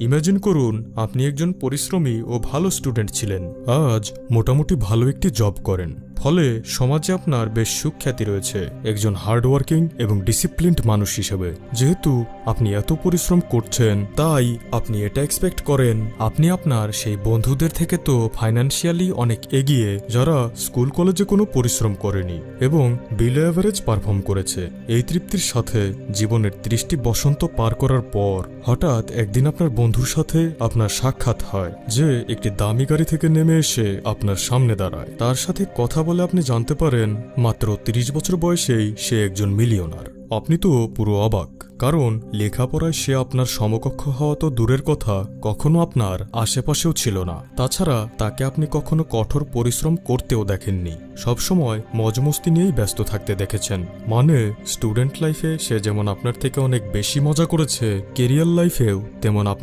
Imagine করুন, আপনি একজন পরিশ্রমী ও ভালো স্টুডেন্ট ছিলেন। আজ মোটামুটি ভালো একটি জব করেন। ফলে সমাজে আপনার বেশ সুখ্যাতি রয়েছে। একজন হার্ডওয়ার্কিং এবং ডিসিপ্লিনড মানুষ হিসেবে। যেহেতু আপনি এত পরিশ্রম করছেন, তাই আপনি এটা এক্সপেক্ট করেন, আপনি আপনার সেই বন্ধুদের থেকে তো ফাইন্যান্সিয়ালি অনেক এগিয়ে, যারা স্কুল কলেজে কোনো পরিশ্রম করেনি এবং বিলো অ্যাভারেজ পারফর্ম করেছে। এই তৃপ্তির সাথে জীবনের ত্রিশটি বসন্ত পার করার পর হঠাৎ একদিন আপনার বন্ধুর সাথে আপনার সাক্ষাৎ হয়, যে একটি দামি গাড়ি থেকে নেমে এসে আপনার সামনে দাঁড়ায়। তার সাথে কথা বলে আপনি জানতে পারেন, মাত্র ৩০ বছর বয়সেই সে একজন মিলিয়নার। আপনি তো পুরো অবাক, কারণ লেখাপড়ায় সে আপনার সমকক্ষ হওয়া তো দূরের কথা, কখনো আপনার আশেপাশেও ছিল না। তাছাড়া তাকে আপনি কখনো কঠোর পরিশ্রম করতেও দেখেননি। সবসময় মজমস্তি নিয়েই ব্যস্ত থাকতে দেখেছেন। মানে স্টুডেন্ট লাইফে সে যেমন আপনার থেকে অনেক বেশি মজা করেছে, কেরিয়ার লাইফেও তেমন আপনার